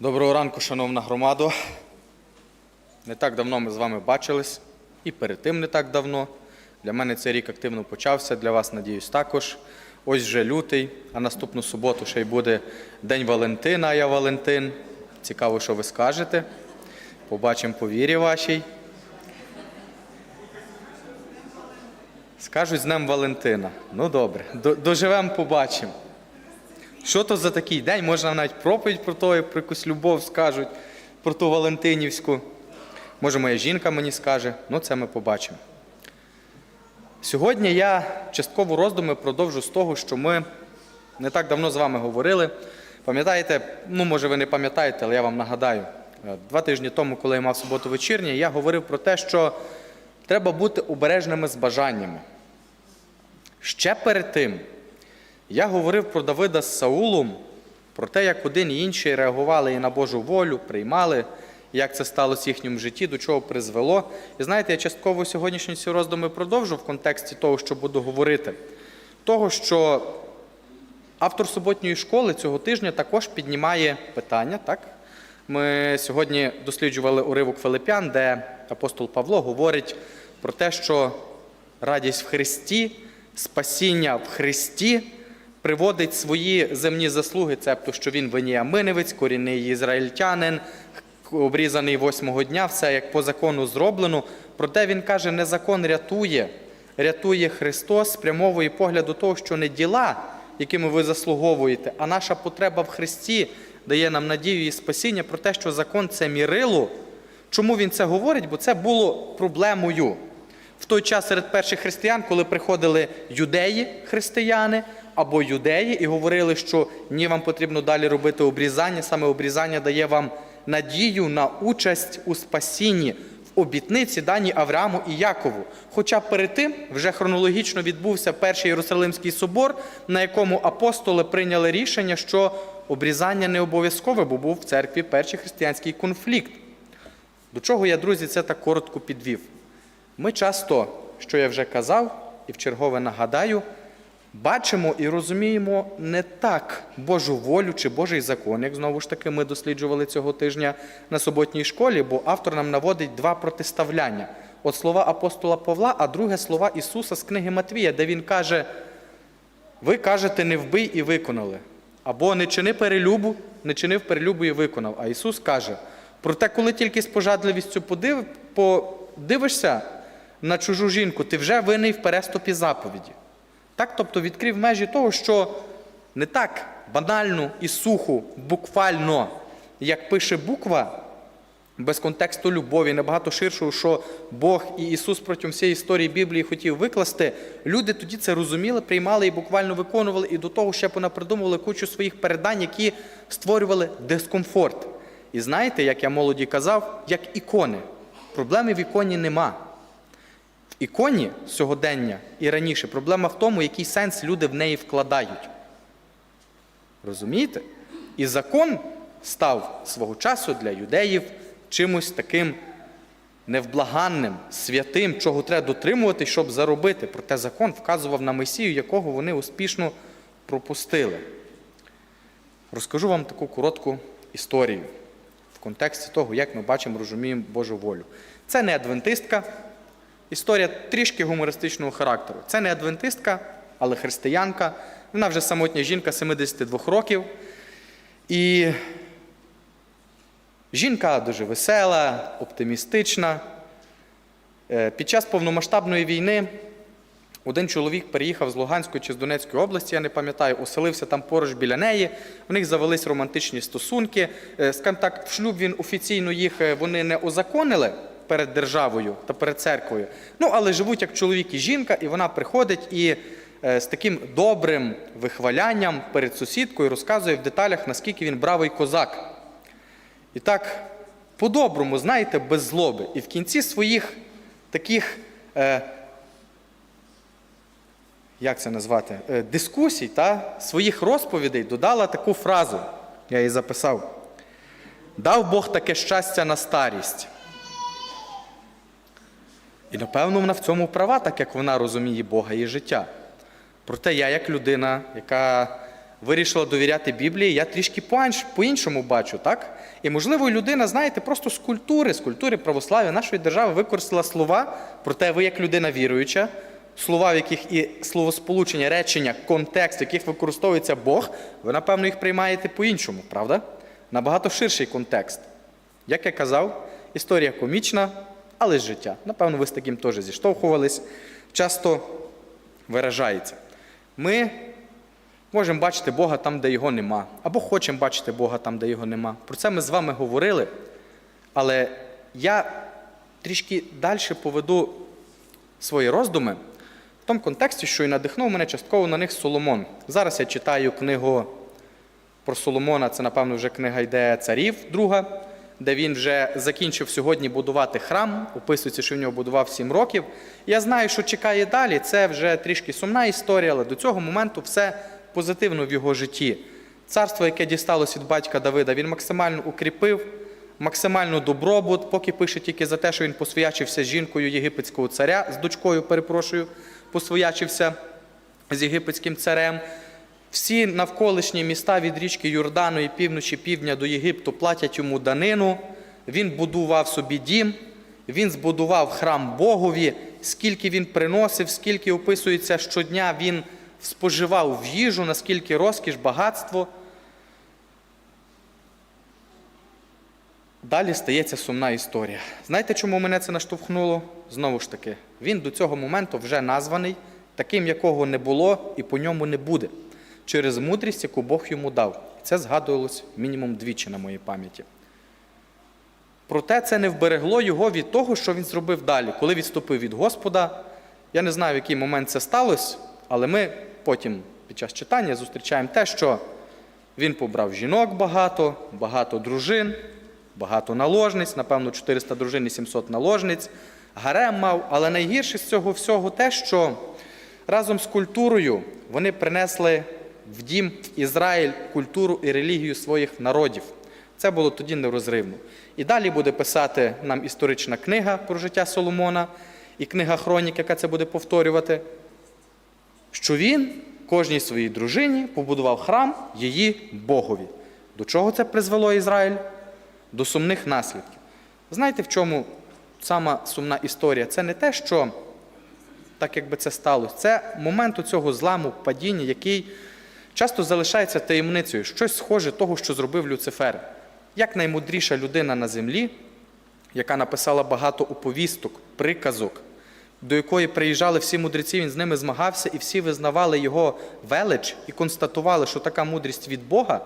Доброго ранку, шановна громадо. Не так давно ми з вами бачились, і перед тим не так давно. Для мене цей рік активно почався, для вас, надіюсь, також. Ось вже лютий, а наступну суботу ще й буде День Валентина, а я Валентин. Цікаво, що ви скажете. Побачимо по вірі вашій. Скажуть з Днем Валентина. Ну добре, доживемо, побачимо. Що то за такий день? Можна навіть проповідь про то, про якусь любов скажуть, про ту Валентинівську. Може, моя жінка мені скаже, ну це ми побачимо. Сьогодні я частково роздуми продовжу з того, що ми не так давно з вами говорили. Пам'ятаєте, ну може ви не пам'ятаєте, але я вам нагадаю, е, два тижні тому, коли я мав суботу вечірнє, я говорив про те, що треба бути обережними з бажаннями. Ще перед тим я говорив про Давида з Саулом, про те, як один і інший реагували і на Божу волю, приймали, як це сталося в їхньому житті, до чого призвело. І знаєте, я частково сьогоднішні ці роздуми продовжу в контексті того, що буду говорити. Того, що автор суботньої школи цього тижня також піднімає питання. Так? Ми сьогодні досліджували уривок Филип'ян, де апостол Павло говорить про те, що радість в Христі, спасіння в Христі приводить свої земні заслуги, цебто, що він веніаминевець, корінний ізраїльтянин, обрізаний восьмого дня, все як по закону зроблено. Проте він каже, не закон рятує, рятує Христос, спрямовує погляд до того, що не діла, якими ви заслуговуєте, а наша потреба в Христі дає нам надію і спасіння про те, що закон це мірило. Чому він це говорить? Бо це було проблемою. В той час серед перших християн, коли приходили юдеї, християни або юдеї, і говорили, що ні, вам потрібно далі робити обрізання, саме обрізання дає вам надію на участь у спасінні в обітниці дані Аврааму і Якову. Хоча перед тим вже хронологічно відбувся перший Єрусалимський собор, на якому апостоли прийняли рішення, що обрізання не обов'язкове, бо був в церкві перший християнський конфлікт. До чого я, друзі, це так коротко підвів? Ми часто, що я вже казав, і вчергове нагадаю, бачимо і розуміємо не так Божу волю чи Божий закон, як знову ж таки ми досліджували цього тижня на суботній школі, бо автор нам наводить два протиставляння. От слова апостола Павла, а друге слова Ісуса з книги Матвія, де Він каже: ви кажете, не вбий і виконали. Або не чини перелюбу, не чинив перелюбу і виконав. А Ісус каже: проте, коли тільки з пожадливістю подив, подивишся на чужу жінку, ти вже винний в переступі заповіді. Так, тобто відкрив межі того, що не так банально і сухо, буквально, як пише буква, без контексту любові, набагато ширшого, що Бог і Ісус протягом всієї історії Біблії хотів викласти, люди тоді це розуміли, приймали і буквально виконували, і до того ще понапридумували кучу своїх передань, які створювали дискомфорт. І знаєте, як я молоді казав, як ікони. Проблеми в іконі нема. Іконі сьогодення і раніше проблема в тому, який сенс люди в неї вкладають. Розумієте? І закон став свого часу для юдеїв чимось таким невблаганним, святим, чого треба дотримувати, щоб заробити. Проте закон вказував на Месію, якого вони успішно пропустили. Розкажу вам таку коротку історію в контексті того, як ми бачимо, розуміємо Божу волю. Це не адвентистка, історія трішки гумористичного характеру. Це не адвентистка, але християнка. Вона вже самотня жінка 72 років. І жінка дуже весела, оптимістична. Е, Під час повномасштабної війни один чоловік переїхав з Луганської чи з Донецької області, я не пам'ятаю, оселився там поруч біля неї. У них завелись романтичні стосунки. Е, Скажімо так, в шлюб він офіційно їх е, вони не узаконили перед державою та перед церквою. Ну, але живуть як чоловік і жінка, і вона приходить і е, з таким добрим вихвалянням перед сусідкою розказує в деталях, наскільки він бравий козак. І так, по-доброму, знаєте, без злоби. І в кінці своїх таких, е, як це назвати, е, дискусій та своїх розповідей додала таку фразу. Я її записав. Дав Бог таке щастя на старість. І напевно вона в цьому права, так як вона розуміє Бога і життя. Проте я, як людина, яка вирішила довіряти Біблії, я трішки по-інш- по-іншому бачу, так? І, можливо, людина, знаєте, просто з культури, з культури православ'я нашої держави використала слова, проте ви, як людина віруюча, слова, в яких і словосполучення, речення, контекст, в яких використовується Бог, ви, напевно, їх приймаєте по-іншому, правда? Набагато ширший контекст. Як я казав, історія комічна, але з життя. Напевно, ви з таким теж зіштовхувались. Часто виражається. Ми можемо бачити Бога там, де його нема, або хочемо бачити Бога там, де його нема. Про це ми з вами говорили. Але я трішки далі поведу свої роздуми в тому контексті, що і надихнув мене частково на них Соломон. Зараз я читаю книгу про Соломона, це, напевно, вже книга йде царів, друга, де він вже закінчив сьогодні будувати храм, описується, що в нього будував 7 років. Я знаю, що чекає далі. Це вже трішки сумна історія, але до цього моменту все позитивно в його житті. Царство, яке дісталось від батька Давида, він максимально укріпив, максимально добробут, поки пише тільки за те, що він посвячився з жінкою єгипетського царя, з дочкою, перепрошую, посвячився з єгипетським царем. Всі навколишні міста від річки Йордану і півночі півдня до Єгипту платять йому данину. Він будував собі дім, він збудував храм Богові, скільки він приносив, скільки описується щодня, він споживав в їжу, наскільки розкіш, багатство. Далі стається сумна історія. Знаєте, чому мене це наштовхнуло? Знову ж таки, він до цього моменту вже названий таким, якого не було і по ньому не буде, через мудрість, яку Бог йому дав. Це згадувалось мінімум двічі на моїй пам'яті. Проте це не вберегло його від того, що він зробив далі, коли відступив від Господа. Я не знаю, в який момент це сталося, але ми потім під час читання зустрічаємо те, що він побрав жінок багато, багато дружин, багато наложниць, напевно, 400 дружин і 700 наложниць. Гарем мав, але найгірше з цього всього те, що разом з культурою вони принесли в дім Ізраїль культуру і релігію своїх народів. Це було тоді нерозривно. І далі буде писати нам історична книга про життя Соломона і книга Хронік, яка це буде повторювати, що він кожній своїй дружині побудував храм її Богові. До чого це призвело Ізраїль? До сумних наслідків. Знаєте, в чому сама сумна історія? Це не те, що так якби це сталося, це момент у цього зламу, падіння, який часто залишається таємницею, щось схоже того, що зробив Люцифер. Як наймудріша людина на землі, яка написала багато оповісток, приказок, до якої приїжджали всі мудреці, він з ними змагався, і всі визнавали його велич і констатували, що така мудрість від Бога,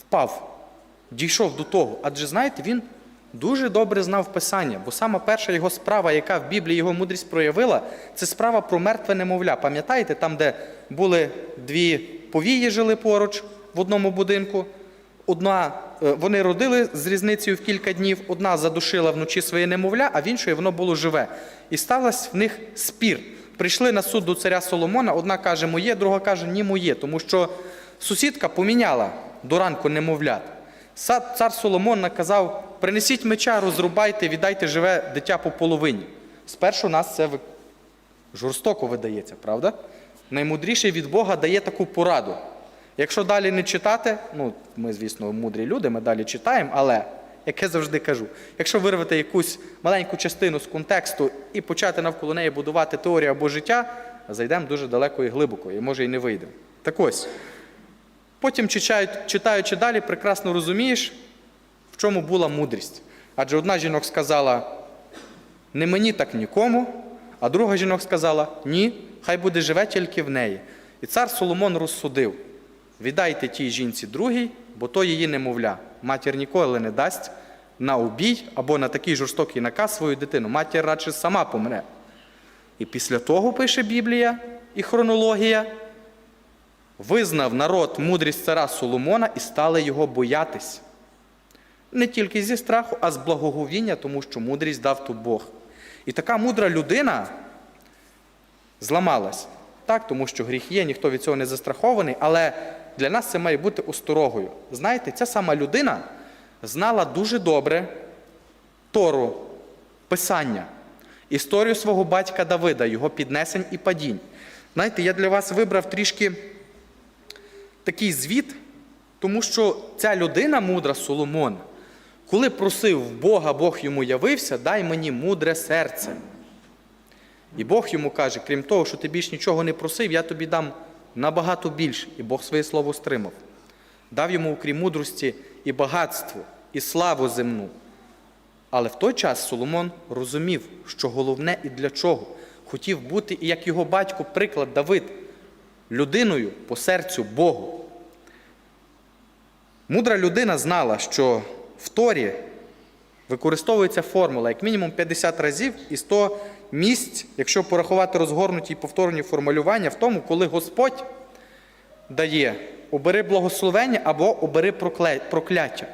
впав, дійшов до того. Адже знаєте, він дуже добре знав Писання, бо сама перша його справа, яка в Біблії його мудрість проявила, це справа про мертве немовля. Пам'ятаєте, там, де були дві повії, жили поруч в одному будинку. Одна, е, вони родили з різницею в кілька днів, одна задушила вночі своє немовля, а в іншої воно було живе. І сталося в них спір. Прийшли на суд до царя Соломона, одна каже моє, друга каже ні моє, тому що сусідка поміняла до ранку немовлят. Цар Соломон наказав: принесіть меча, розрубайте, віддайте живе дитя по половині. Спершу нас це жорстоко видається, правда? Наймудріший від Бога дає таку пораду. Якщо далі не читати, ну ми, звісно, мудрі люди, ми далі читаємо, але як я завжди кажу, якщо вирвати якусь маленьку частину з контексту і почати навколо неї будувати теорію або життя, зайдемо дуже далеко і глибоко, і може і не вийде. Так ось, потім читаючи далі, прекрасно розумієш, в чому була мудрість. Адже одна жінок сказала, не мені так нікому, а друга жінок сказала, ні, хай буде живе тільки в неї. І цар Соломон розсудив: віддайте тій жінці другій, бо то її немовля. Матір ніколи не дасть на убій або на такий жорстокий наказ свою дитину. Матір радше сама помре. І після того пише Біблія і хронологія. Визнав народ мудрість цара Соломона і стали його боятись. Не тільки зі страху, а з благоговіння, тому що мудрість дав то Бог. І така мудра людина зламалась. Так, тому що гріх є, ніхто від цього не застрахований, але для нас це має бути осторогою. Знаєте, ця сама людина знала дуже добре Тору, Писання, історію свого батька Давида, його піднесень і падінь. Знаєте, я для вас вибрав трішки такий звіт, тому що ця людина мудра Соломон, коли просив Бога, Бог йому явився, дай мені мудре серце. І Бог йому каже, крім того, що ти більш нічого не просив, я тобі дам набагато більше. І Бог своє слово стримав. Дав йому, окрім мудрості, і багатство, і славу земну. Але в той час Соломон розумів, що головне і для чого. Хотів бути, і як його батько, приклад Давид, людиною по серцю Богу. Мудра людина знала, що в Торі використовується формула як мінімум 50 разів і 100 місць, якщо порахувати розгорнуті і повторні формулювання, в тому, коли Господь дає обери благословення або обери прокляття.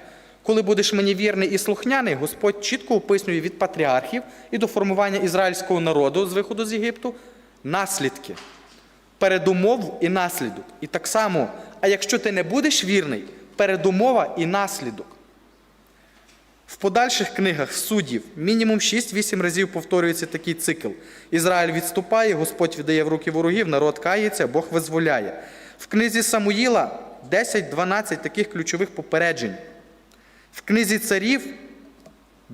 Коли будеш мені вірний і слухняний, Господь чітко описує від патріархів і до формування ізраїльського народу з виходу з Єгипту наслідки, передумову і наслідок. І так само, а якщо ти не будеш вірний, передумова і наслідок. В подальших книгах суддів мінімум 6-8 разів повторюється такий цикл. Ізраїль відступає, Господь віддає в руки ворогів, народ кається, Бог визволяє. В книзі Самуїла 10-12 таких ключових попереджень. В книзі царів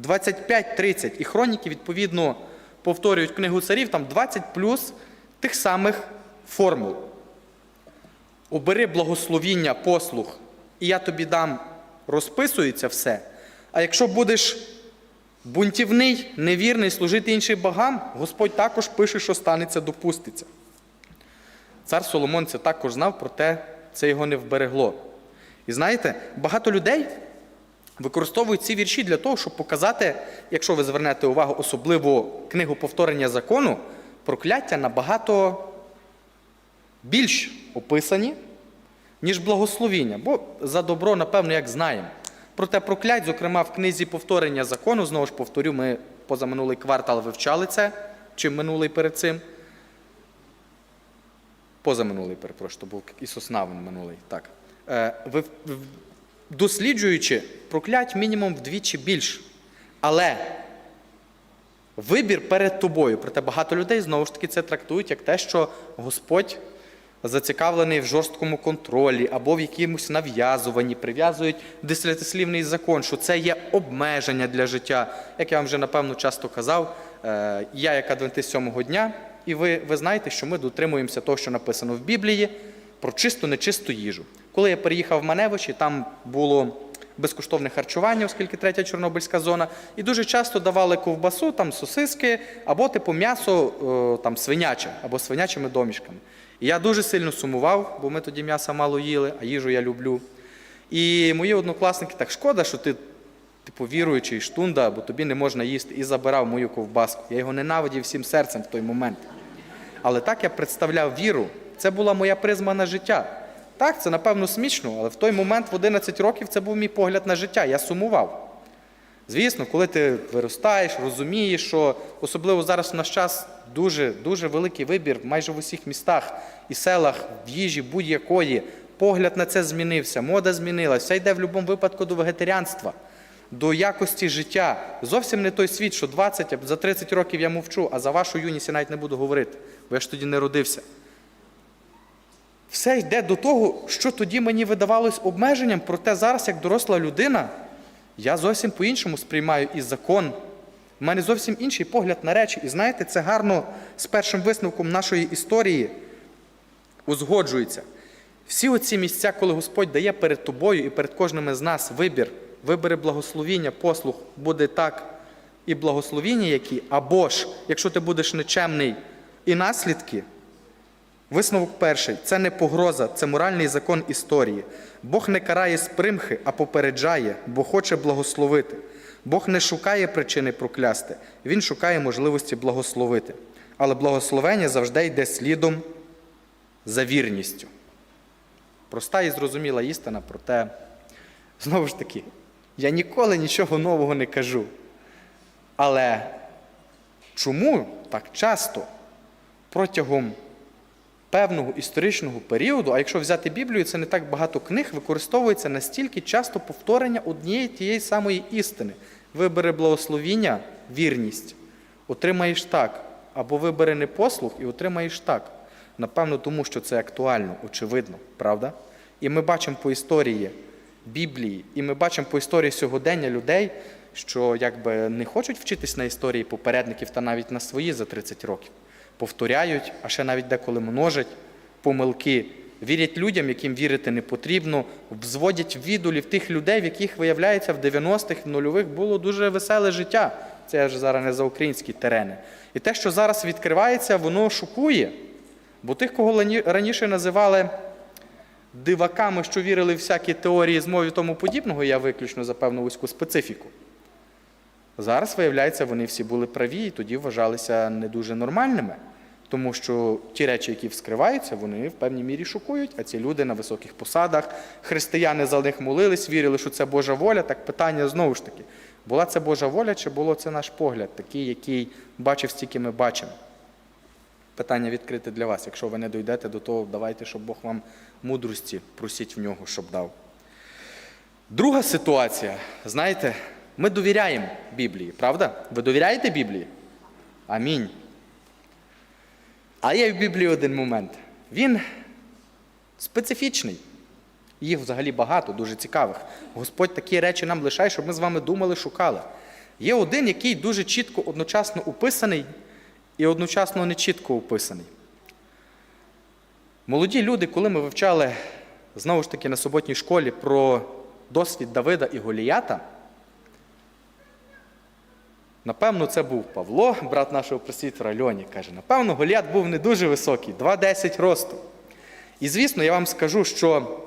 25-30. І хроніки, відповідно, повторюють книгу царів, там 20 плюс тих самих формул. Обери благословіння, послух, і я тобі дам, розписується все. А якщо будеш бунтівний, невірний, служити іншим богам, Господь також пише, що станеться, допуститься. Цар Соломон це також знав, проте це його не вберегло. І знаєте, багато людей використовують ці вірші для того, щоб показати, якщо ви звернете увагу, особливо книгу повторення закону, прокляття набагато більш описані, ніж благословіння. Бо за добро, напевно, як знаємо. Проте проклять, зокрема, в книзі повторення закону, знову ж повторю, ми позаминулий квартал вивчали це, чи минулий перед цим. Позаминулий, перепрошую, то був Ісус Навин минулий. Так. Е, досліджуючи проклять мінімум вдвічі більш. Але вибір перед тобою. Проте багато людей знову ж таки це трактують як те, що Господь зацікавлений в жорсткому контролі або в якомусь нав'язуванні, прив'язують десятислівний закон, що це є обмеження для життя. Як я вам вже напевно часто казав, е, я як адвентист сьомого дня, і ви, ви знаєте, що ми дотримуємося того, що написано в Біблії, про чисту, нечисту їжу. Коли я переїхав в Маневичі, там було безкоштовне харчування, оскільки третя Чорнобильська зона, і дуже часто давали ковбасу, там сосиски, або типу м'ясо е, там свиняче, або свинячими домішками. І я дуже сильно сумував, бо ми тоді м'яса мало їли, а їжу я люблю. І мої однокласники так шкода, що ти, типу, віруючий штунда, бо тобі не можна їсти, і забирав мою ковбаску. Я його ненавидів всім серцем в той момент. Але так я представляв віру. Це була моя призма на життя. Так, це напевно смішно, але в той момент в 11 років це був мій погляд на життя. Я сумував. Звісно, коли ти виростаєш, розумієш, що особливо зараз в наш час дуже, дуже великий вибір майже в усіх містах і селах, в їжі будь-якої. Погляд на це змінився, мода змінилася, все йде в будь-якому випадку до вегетаріанства, до якості життя. Зовсім не той світ, що 20, за 30 років я мовчу, а за вашу юність я навіть не буду говорити, бо я ж тоді не родився. Все йде до того, що тоді мені видавалось обмеженням, проте зараз, як доросла людина, я зовсім по-іншому сприймаю і закон. У мене зовсім інший погляд на речі. І знаєте, це гарно з першим висновком нашої історії узгоджується. Всі оці місця, коли Господь дає перед тобою і перед кожним із нас вибір, вибери благословіння, послух, буде так і благословіння які, або ж, якщо ти будеш нечемний, і наслідки. Висновок перший це не погроза, це моральний закон історії. Бог не карає з примхи, а попереджає, бо хоче благословити. Бог не шукає причини проклясти, Він шукає можливості благословити. Але благословення завжди йде слідом за вірністю. Проста і зрозуміла істина, проте, знову ж таки, я ніколи нічого нового не кажу. Але чому так часто протягом певного історичного періоду, а якщо взяти Біблію, це не так багато книг, використовується настільки часто повторення однієї тієї самої істини. Вибери благословіння, вірність, отримаєш так, або вибери непослух і отримаєш так. Напевно, тому що це актуально, очевидно, правда? І ми бачимо по історії Біблії, і ми бачимо по історії сьогодення людей, що якби не хочуть вчитись на історії попередників та навіть на свої за 30 років. Повторяють, а ще навіть деколи множать помилки, вірять людям, яким вірити не потрібно, взводять відулів тих людей, в яких, виявляється, в 90-х, в нульових було дуже веселе життя. Це я вже зараз не за українські терени. І те, що зараз відкривається, воно шокує. Бо тих, кого раніше називали диваками, що вірили в всякі теорії змов і тому подібного, я виключно за певну вузьку специфіку. Зараз, виявляється, вони всі були праві і тоді вважалися не дуже нормальними. Тому що ті речі, які вскриваються, вони в певній мірі шокують, а ці люди на високих посадах, християни за них молились, вірили, що це Божа воля. Так питання знову ж таки, була це Божа воля, чи було це наш погляд, такий, який бачив, стільки ми бачимо? Питання відкрите для вас. Якщо ви не дійдете до того, давайте, щоб Бог вам мудрості просіть в нього, щоб дав. Друга ситуація, знаєте, ми довіряємо Біблії, правда? Ви довіряєте Біблії? Амінь. А є в Біблії один момент. Він специфічний. Їх взагалі багато, дуже цікавих. Господь такі речі нам лишає, щоб ми з вами думали, шукали. Є один, який дуже чітко одночасно описаний і одночасно не чітко описаний. Молоді люди, коли ми вивчали знову ж таки на суботній школі про досвід Давида і Голіята, напевно, це був Павло, брат нашого просвітера Льоні, каже, напевно, Голіат був не дуже високий, 2,10 росту. І звісно, я вам скажу, що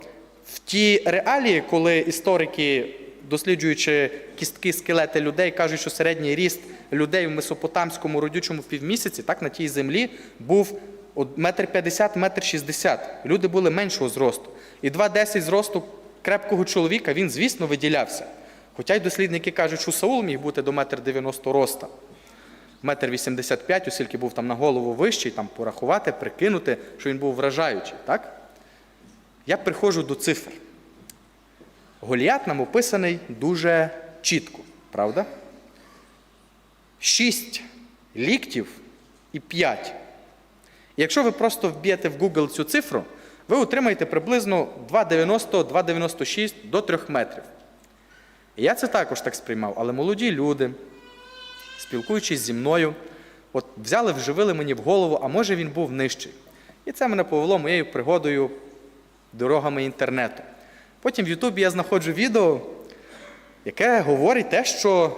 в ті реалії, коли історики, досліджуючи кістки, скелети людей, кажуть, що середній ріст людей в месопотамському родючому півмісяці, так на тій землі був метр 50, метр 60. Люди були меншого зросту. І 2,10 зросту крепкого чоловіка він, звісно, виділявся. Хоча й дослідники кажуть, що Саул міг бути до метр 90 роста. Метр 85, оскільки був там на голову вищий, там порахувати, прикинути, що він був вражаючий. Так? Я приходжу до цифр. Голіат нам описаний дуже чітко, правда? Шість ліктів і п'ять. Якщо ви просто вб'єте в Google цю цифру, ви отримаєте приблизно 2,90-2,96 до 3 метрів. Я це також так сприймав, але молоді люди, спілкуючись зі мною, от взяли, вживили мені в голову, а може він був нижчий. І це мене повело моєю пригодою дорогами інтернету. Потім в Ютубі я знаходжу відео, яке говорить те, що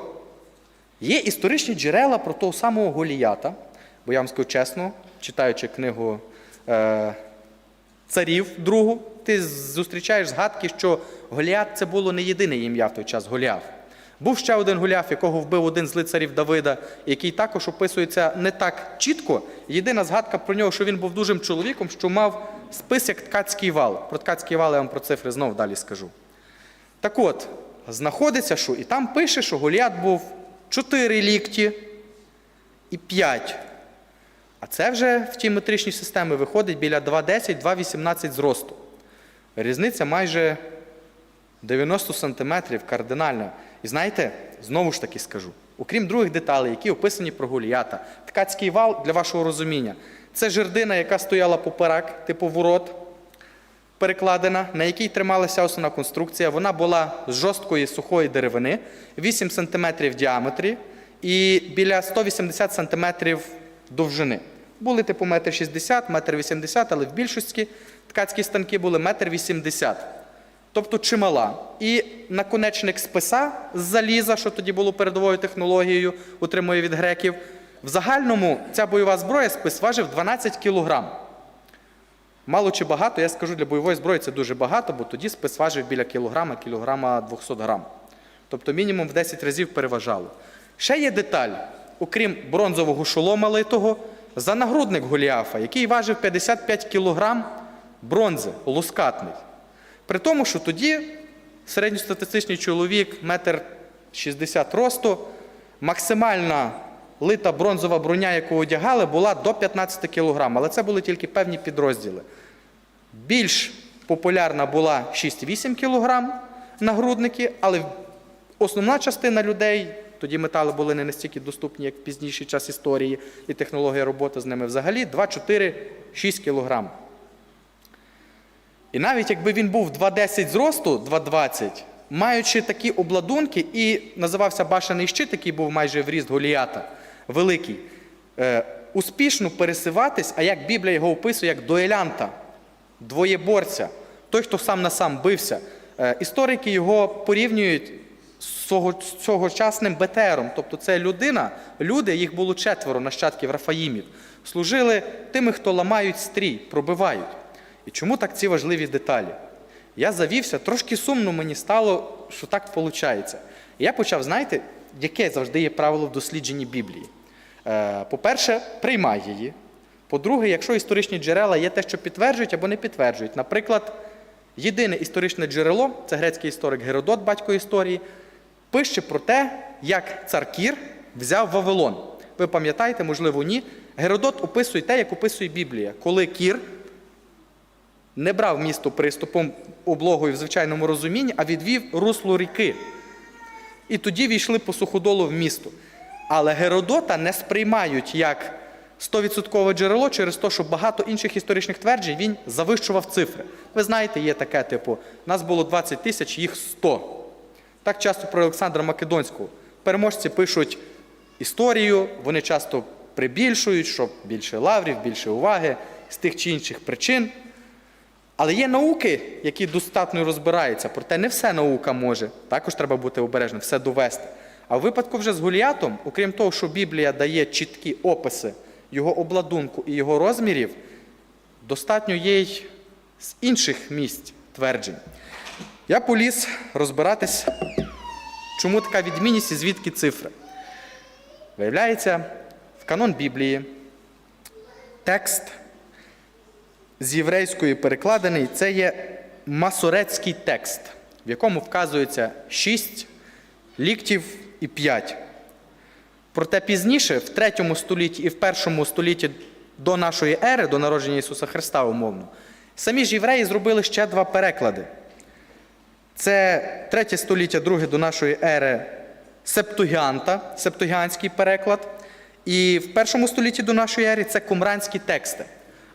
є історичні джерела про того самого Голіята, бо я вам скажу чесно, читаючи книгу е, царів другу, ти зустрічаєш згадки, що Голіат це було не єдине ім'я в той час Голіаф. Був ще один Голіаф, якого вбив один з лицарів Давида, який також описується не так чітко. Єдина згадка про нього, що він був дужим чоловіком, що мав спис як ткацький вал. Про ткацький вал я вам про цифри знову далі скажу. Так от, знаходиться, що і там пише, що Голіат був 4 лікті і 5. А це вже в тій метричній системі виходить біля 2,10-2,18 зросту. Різниця майже 90 сантиметрів кардинальна. І знаєте, знову ж таки скажу, окрім других деталей, які описані про Голіята, ткацький вал для вашого розуміння. Це жердина, яка стояла поперек, типу ворот, перекладена, на якій трималася основна конструкція. Вона була з жорсткої сухої деревини, 8 см в діаметрі і біля 180 см довжини. Були типу 1,60 м, 1,80 м, але в більшості ткацькі станки були 1,80 м. Тобто чимала. І наконечник списа з заліза, що тоді було передовою технологією, отримує від греків. В загальному ця бойова зброя спис важив 12 кілограм. Мало чи багато, я скажу, для бойової зброї це дуже багато, бо тоді спис важив біля кілограма, кілограма 200 грам. Тобто мінімум в 10 разів переважало. Ще є деталь, окрім бронзового шолома литого, за нагрудник Голіафа, який важив 55 кілограм бронзи, лускатний. При тому, що тоді середньостатистичний чоловік, метр 60 росту, максимальна лита бронзова броня, яку одягали, була до 15 кг, але це були тільки певні підрозділи. Більш популярна була 6-8 кг нагрудники, але основна частина людей Тоді метали були не настільки доступні, як в пізніший час історії і технологія роботи з ними. Взагалі 2, 4, 6 кілограм. І навіть якби він був 2,10 зросту, 2,20, маючи такі обладунки, і називався башений щит, який був майже в ріст Голіята, великий, е, успішно пересиватись, а як Біблія його описує, як дуелянта, двоєборця, той, хто сам на сам бився. Е, історики його порівнюють цьогочасним Бетером. Тобто це людина, люди, їх було четверо нащадків Рафаїмів, служили тими, хто ламають стрій, пробивають. І чому так ці важливі деталі? Я завівся, трошки сумно мені стало, що так виходить. Я почав, знаєте, яке завжди є правило в дослідженні Біблії. Е, По-перше, приймай її. По-друге, якщо історичні джерела є те, що підтверджують або не підтверджують. Наприклад, єдине історичне джерело це грецький історик Геродот, батько історії, пише про те, як цар Кір взяв Вавилон. Ви пам'ятаєте, можливо, ні. Геродот описує те, як описує Біблія, коли Кір не брав місто приступом облогою в звичайному розумінні, а відвів русло ріки. І тоді війшли по суходолу в місто. Але Геродота не сприймають як 100% джерело через те, що багато інших історичних тверджень він завищував цифри. Ви знаєте, є таке, типу, нас було 20 тисяч, їх 100. Так часто про Олександра Македонського. Переможці пишуть історію, вони часто прибільшують, щоб більше лаврів, більше уваги з тих чи інших причин. Але є науки, які достатньо розбираються, проте не все наука може. Також треба бути обережним, все довести. А в випадку вже з Голіатом, окрім того, що Біблія дає чіткі описи його обладунку і його розмірів, достатньо є й з інших місць тверджень. Я поліз розбиратись, чому така відмінність і звідки цифри. Виявляється, в канон Біблії текст з єврейської перекладений, це є масорецький текст, в якому вказується 6 ліктів і 5. Проте пізніше, в 3 столітті і в 1 столітті до нашої ери, до народження Ісуса Христа, умовно, самі ж євреї зробили ще два переклади. Це 3 століття, 2 до нашої ери Септугіанта, септугіанський переклад. І в першому столітті до нашої ери це кумранські тексти.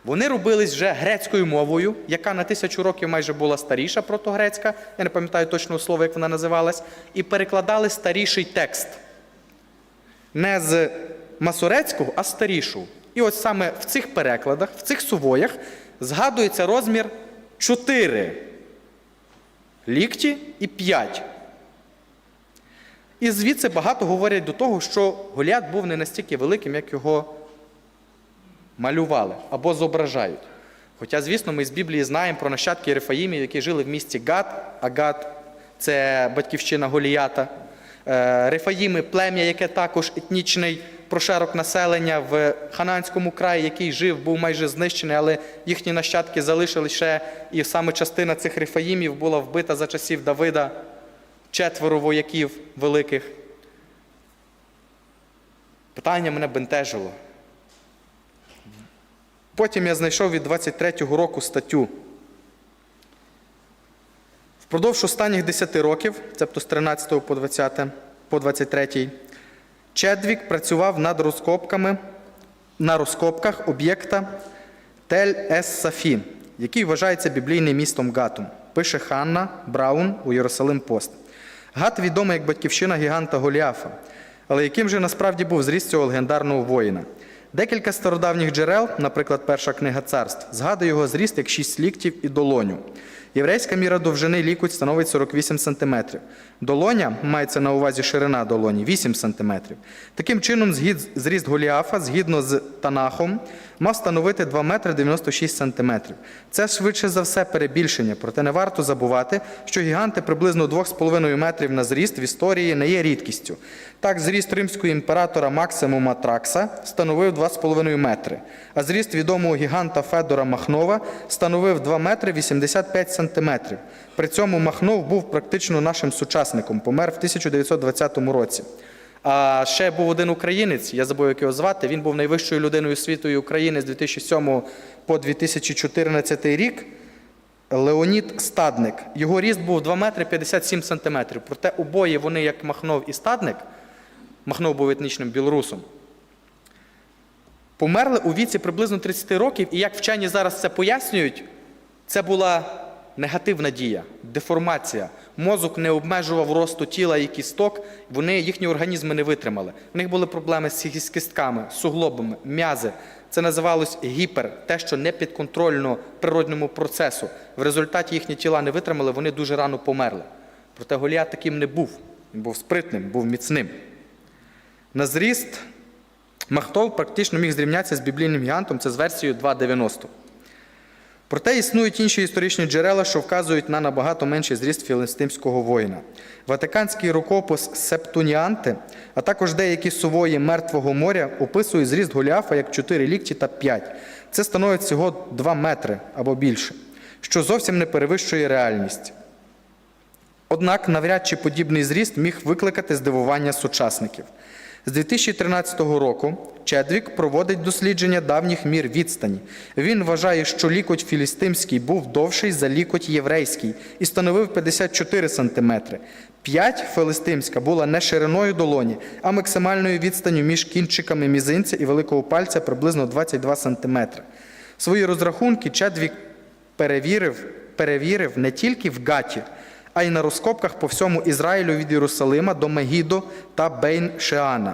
Вони робились вже грецькою мовою, яка на тисячу років майже була старіша протогрецька, я не пам'ятаю точного слова, як вона називалась, і перекладали старіший текст. Не з масорецького, а старішого. І ось саме в цих перекладах, в цих сувоях, згадується розмір 4 лікті і 5. І звідси багато говорять до того, що Голіат був не настільки великим, як його малювали або зображають. Хоча, звісно, ми з Біблії знаємо про нащадки Рефаїмів, які жили в місті Гат, а Гат це батьківщина Голіята. Е, Рефаїми плем'я, яке також етнічний прошарок населення в Хананському краї, який жив, був майже знищений, але їхні нащадки залишили ще, і саме частина цих рефаїмів була вбита за часів Давида, четверо вояків великих. Питання мене бентежило. Потім я знайшов від 23-го року статтю. Впродовж останніх 10 років, тобто з 13 по 20, по 23, Чедвік працював над розкопками, на розкопках об'єкта Тель Ес Сафі, який вважається біблійним містом Гатом. Пише Ханна Браун у Єрусалим Пост. Гат відомий як батьківщина гіганта Голіафа, але яким же насправді був зріст цього легендарного воїна. Декілька стародавніх джерел, наприклад, перша книга царств, згадує його зріст як 6 ліктів і долоню. Єврейська міра довжини лікуть становить 48 см. Долоня, мається на увазі ширина долоні, 8 см. Таким чином, згід, зріст Голіафа, згідно з Танахом, мав становити 2 метри 96 см. Це швидше за все перебільшення, проте не варто забувати, що гіганти приблизно 2,5 метрів на зріст в історії не є рідкістю. Так, зріст римського імператора Максимума Тракса становив 2,5 метри, а зріст відомого гіганта Федора Махнова становив 2 метри 85 сантиметрів. При цьому Махнов був практично нашим сучасником, помер в 1920 році. А ще був один українець, я забув, як його звати. Він був найвищою людиною світу України з 2007 по 2014 рік. Леонід Стадник. Його ріст був 2 метри 57 сантиметрів. Проте обоє вони, як Махнов і Стадник, Махно був етнічним білорусом. Померли у віці приблизно 30 років, і як вчені зараз це пояснюють, це була негативна дія, деформація. Мозок не обмежував росту тіла і кісток, вони їхні організми не витримали. У них були проблеми з кістками, суглобами, м'язи. Це називалось гіпер, те, що не підконтрольно природньому процесу. В результаті їхні тіла не витримали, вони дуже рано померли. Проте Голіат таким не був. Він був спритним, був міцним. На зріст Махтов практично міг зрівнятися з біблійним гігантом, це з версією 2,90. Проте існують інші історичні джерела, що вказують на набагато менший зріст філистимського воїна. Ватиканський рукопис Септуніанте, а також деякі сувої Мертвого моря описують зріст Голіафа як 4 лікті та 5. Це становить всього 2 метри або більше, що зовсім не перевищує реальність. Однак навряд чи подібний зріст міг викликати здивування сучасників. З 2013 року Чедвік проводить дослідження давніх мір відстані. Він вважає, що лікоть філістимський був довший за лікоть єврейський і становив 54 см. 5 филистимська була не шириною долоні, а максимальною відстанню між кінчиками мізинця і великого пальця приблизно 22 см. Свої розрахунки Чедвік перевірив, перевірив не тільки в Гаті, а й на розкопках по всьому Ізраїлю від Єрусалима до Мегідо та Бейн-Шеана.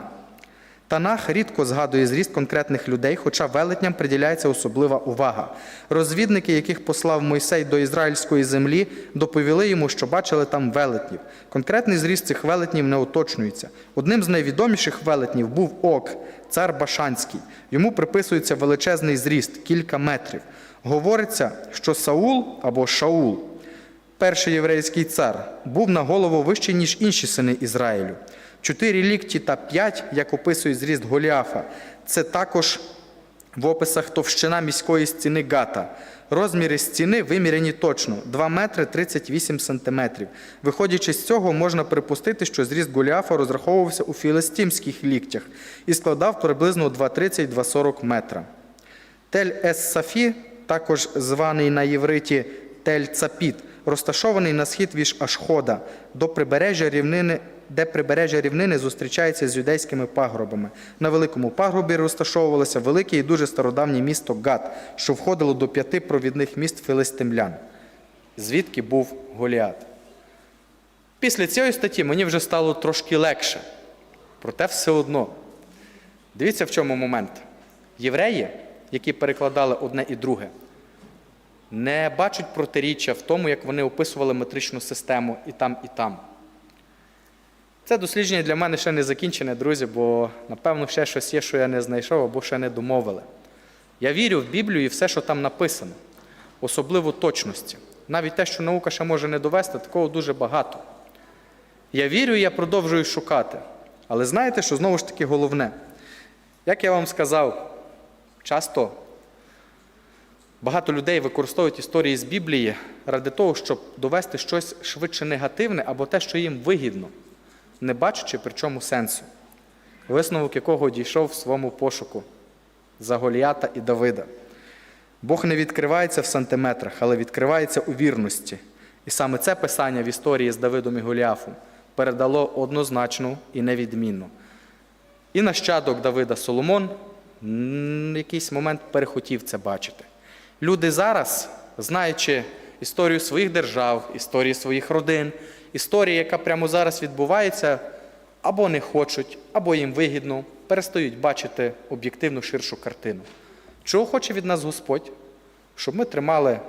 Танах рідко згадує зріст конкретних людей, хоча велетням приділяється особлива увага. Розвідники, яких послав Мойсей до ізраїльської землі, доповіли йому, що бачили там велетнів. Конкретний зріст цих велетнів не уточнюється. Одним з найвідоміших велетнів був Ок, цар Башанський. Йому приписується величезний зріст кілька метрів. Говориться, що Саул або Шаул перший єврейський цар, був на голову вищий, ніж інші сини Ізраїлю. Чотири лікті та п'ять, як описує зріст Голіафа, це також в описах товщина міської стіни Гата. Розміри стіни виміряні точно 2 метри 38 сантиметрів. Виходячи з цього, можна припустити, що зріст Голіафа розраховувався у філистимських ліктях і складав приблизно 2,30-2,40 метра. Тель ес Сафі, також званий на євриті Тель Цапіт, розташований на схід від Ашхода, до прибережжя рівнини, де прибережжя рівнини зустрічається з юдейськими пагробами. На великому пагробі розташовувалося велике і дуже стародавнє місто Гат, що входило до п'яти провідних міст филистимлян, звідки був Голіат. Після цієї статті мені вже стало трошки легше. Проте все одно. Дивіться, в чому момент. Євреї, які перекладали одне і друге, не бачать протиріччя в тому, як вони описували метричну систему і там, і там. Це дослідження для мене ще не закінчене, друзі, бо напевно ще щось є, що я не знайшов або ще не домовили. Я вірю в Біблію і все, що там написано, особливо точності. Навіть те, що наука ще може не довести, такого дуже багато. Я вірю і я продовжую шукати. Але знаєте, що знову ж таки головне? Як я вам сказав, часто багато людей використовують історії з Біблії ради того, щоб довести щось швидше негативне або те, що їм вигідно, не бачачи при чому сенсу, висновок якого дійшов в своєму пошуку за Голіата і Давида. Бог не відкривається в сантиметрах, але відкривається у вірності. І саме це писання в історії з Давидом і Голіафом передало однозначну і невідмінну. І нащадок Давида Соломон в якийсь момент перехотів це бачити. Люди зараз, знаючи історію своїх держав, історію своїх родин, історію, яка прямо зараз відбувається, або не хочуть, або їм вигідно, перестають бачити об'єктивну ширшу картину. Чого хоче від нас Господь? Щоб ми тримали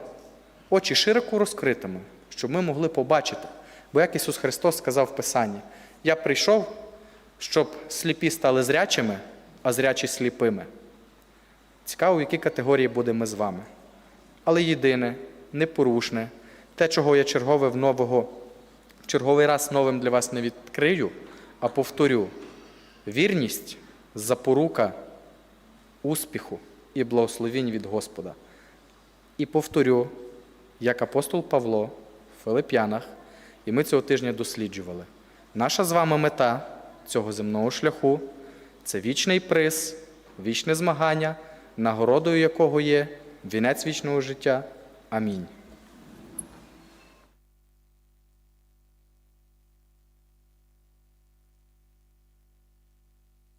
очі широко розкритими, щоб ми могли побачити. Бо як Ісус Христос сказав в Писанні, я прийшов, щоб сліпі стали зрячими, а зрячі сліпими. Цікаво, в якій категорії будемо з вами. Але єдине, непорушне, те, чого я чергове в нового, черговий раз новим для вас не відкрию, а повторю: вірність запорука успіху і благословінь від Господа. І повторю, як апостол Павло в Филип'янах, і ми цього тижня досліджували. Наша з вами мета цього земного шляху це вічний приз, вічне змагання, нагородою якого є вінець вічного життя. Амінь.